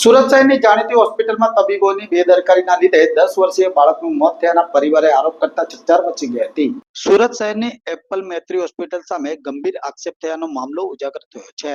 સુરત શહેરની જાણીતી હોસ્પિટલમાં તબીબોની બેદરકારીના લીધે દસ વર્ષીય બાળકનું મોત થયાના પરિવારે આરોપ કરતા ચર્ચા મચી ગઈ હતી. સુરત શહેરની એપલ મેત્રી હોસ્પિટલ સામે ગંભીર આક્ષેપ થયાનો મામલો ઉજાગર થયો છે.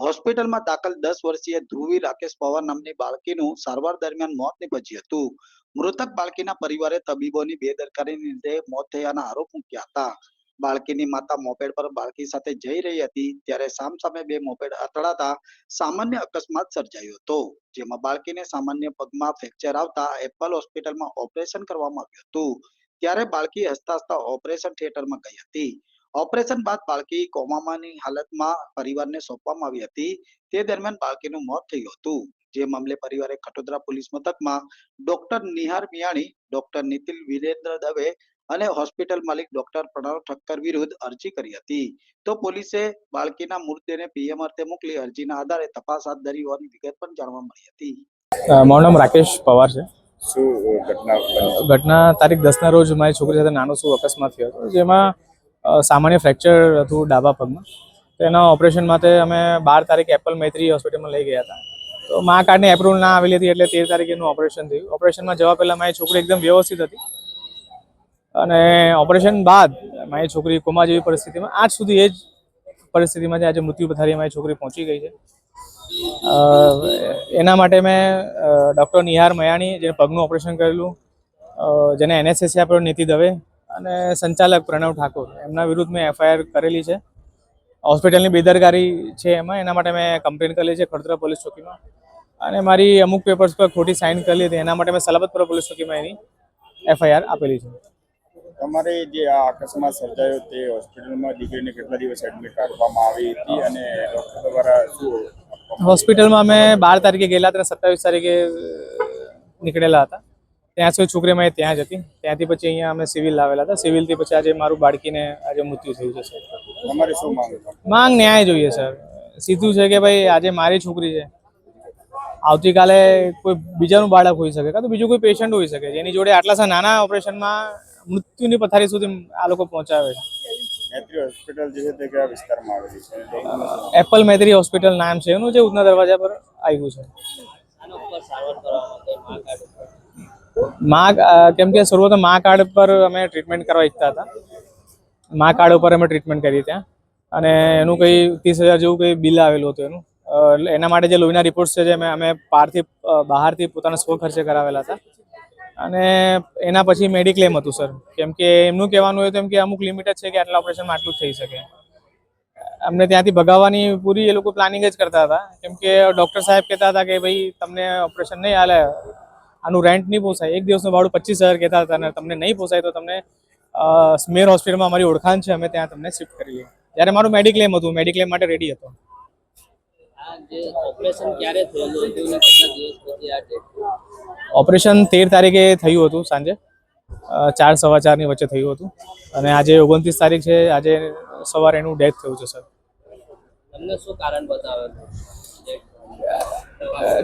હોસ્પિટલમાં દાખલ દસ વર્ષીય ધ્રુવી રાકેશ પવાર નામની બાળકીનું સારવાર દરમિયાન મોત નીપજ્યું હતું. મૃતક બાળકીના પરિવારે તબીબોની બેદરકારીને લીધે મોત થયાના આરોપ મૂક્યા હતા. બાળકીની માતા મોપેડ પર બાળકી સાથે જઈ રહી હતી, ત્યારે સામસામે બે મોપેડ અથડાતા સામાન્ય અકસ્માત સર્જાયો હતો, જેમાં બાળકીને સામાન્ય પગમાં ફ્રેક્ચર આવતા એપલ હોસ્પિટલમાં ઓપરેશન કરવામાં આવ્યું હતું. ત્યારે બાળકી હસતા હસતા ઓપરેશન થિયેટરમાં ગઈ હતી. ઓપરેશન બાદ બાળકી કોમામાંની હાલતમાં પરિવારને સોંપવામાં આવી હતી. તે દરમિયાન બાળકીનું મોત થયું હતું. જે મામલે પરિવારે ખટોદરા પોલીસ મથકમાં ડોક્ટર નિહાર મિયાણી, ડોક્ટર નીતિલ વિરેન્દ્ર દવે અને હોસ્પિટલ માલિક ડોક્ટર પ્રણવ ઠક્કર વિરુદ્ધ અરજી કરી હતી. તો પોલીસે બાળકીના મૃતદેહને પીએમ અર્થે મોકલી અરજીના આધારે તપાસ હાથ ધરી હોવાની વિગત પણ જાણવા મળી હતી. મારું નામ રાકેશ પવાર છે. શું ઘટના ઘટના તારીખ દસના રોજ મારી છોકરી સાથે નાનો શું અકસ્માત થયો હતો જેમાં સામાન્ય ફ્રેક્ચર હતું ડાબા પગમાં. તો એના ઓપરેશન માટે અમે બાર તારીખ એપલ મૈત્રી હોસ્પિટલમાં લઈ ગયા હતા. તો મા કાર્ડની એપ્રુવલ ના આવેલી હતી એટલે તેર તારીખ એનું ઓપરેશન થયું. ઓપરેશનમાં જવા પહેલાં મારી છોકરી એકદમ વ્યવસ્થિત હતી. અને ઓપરેશન બાદ મારી છોકરી કોમા જેવી પરિસ્થિતિમાં આજ સુધી એ જ પરિસ્થિતિમાં આજે મૃત્યુ પથારી મારી છોકરી પહોંચી ગઈ છે. એના માટે મેં ડૉક્ટર નિહાર મયાણી જેને પગનું ઓપરેશન કરેલું જેને એનએસએસી આપ્યો નીતિ દવે અને સંચાલક પ્રણવ ઠાકોર. એમના વિરુદ્ધ મેં એફઆઈઆર કરેલી છે. હોસ્પિટલની બેદરકારી છે એમાં. એના માટે મેં કમ્પ્લેન કરેલી છે ખડતરા પોલીસ ચોકીમાં. અને મારી અમુક પેપર્સ પર ખોટી સાઇન કરેલી હતી. એના માટે મેં સલાબતપુરા પોલીસ ચોકીમાં એની એફઆઈઆર આપેલી છે. તમારે જે આ અકસ્માત સર્જાયો તે હોસ્પિટલમાં દીકરીને કેટલા દિવસ એડમિટ કરવામાં આવી હતી અને ડોક્ટર દ્વારા શું હોસ્પિટલમાં અમે બાર તારીખે ગયેલા હતા સત્તાવીસ તારીખે નીકળેલા હતા. ત્યાં સુધી છોકરી અમારી ત્યાં જ હતી. ત્યાંથી પછી અહીંયા અમે સિવિલ લાવેલા હતા. સિવિલથી પછી આજે મારું બાળકીને આજે મૃત્યુ થયું છે સર તમારે શું માંગ? માંગ ન્યાય જોઈએ સર સીધું છે કે ભાઈ આજે મારી છોકરી છે. આવતીકાલે કોઈ બીજાનું બાળક હોઈ શકે કાં તો બીજું કોઈ પેશન્ટ હોઈ શકે જેની જોડે આટલા સા નાના ઓપરેશનમાં મૃત્યુની પથારી સુધી આ લોકો પહોંચાડે છે. હોસ્પિટલ જે છે તે કયા વિસ્તારમાં આવેલી છે? એપલ મેત્રી હોસ્પિટલ નામ છે. એનું જે ઉધના દરવાજા પર આવ્યું છે. માં કેમ કે શરૂઆત મા કાર્ડ પર અમે ટ્રીટમેન્ટ કરવા ઈચ્છતા હતા. મા કાર્ડ ઉપર અમે ટ્રીટમેન્ટ કરી ત્યાં. અને એનું કંઈ ત્રીસ હજાર જેવું કંઈ બિલ આવેલું હતું એનું. એના માટે જે લોહીના રિપોર્ટ્સ છે જે અમે અમે બહારથી બહારથી પોતાના સ્વ ખર્ચે કરાવેલા હતા. અને એના પછી મેડિક્લેમ હતું સર કેમ કે એમનું કહેવાનું હોય તો એમ કે અમુક લિમિટ જ છે કે આટલા ઓપરેશનમાં આટલું થઈ શકે. અમને ત્યાંથી ભગાવવાની પૂરી એ લોકો પ્લાનિંગ જ કરતા હતા. કેમ કે ડૉક્ટર સાહેબ કહેતા હતા કે ભાઈ, તમને ઓપરેશન નહીં હાલે આનું રેન્ટ નહીં પોસાય. એક દિવસનું ભાડું પચીસ હજાર કહેતા હતા અને તમને નહીં પોસાય તો તમને સ્મેર હોસ્પિટલમાં અમારી ઓળખાણ છે, અમે ત્યાં તમને શિફ્ટ કરીએ. ત્યારે મારું મેડિક્લેમ હતું મેડિક્લેમ માટે રેડી હતો. ઓપરેશન તેર તારીખે થયું હતું સાંજે. ચાર સવા ચારની વચ્ચે થયું હતું. અને આજે ઓગણત્રીસ તારીખ છે. આજે સવારે એનું ડેથ થયું છે સર તમને શું કારણ બતાવેલું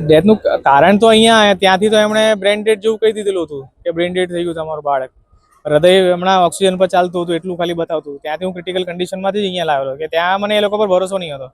ડેથનું કારણ તો અહીંયા ત્યાંથી તો એમણે બ્રેન ડેડ જેવું કહી દીધેલું હતું કે બ્રેન ડેડ થઈ ગયું તમારું બાળક. હૃદય હમણાં ઓક્સિજન પર ચાલતું હતું એટલું ખાલી બતાવતું ત્યાંથી હું ક્રિટિકલ કન્ડિશનમાંથી જ અહીંયા લાવેલો કે ત્યાં મને એ લોકો પર ભરોસો નહીં હતો.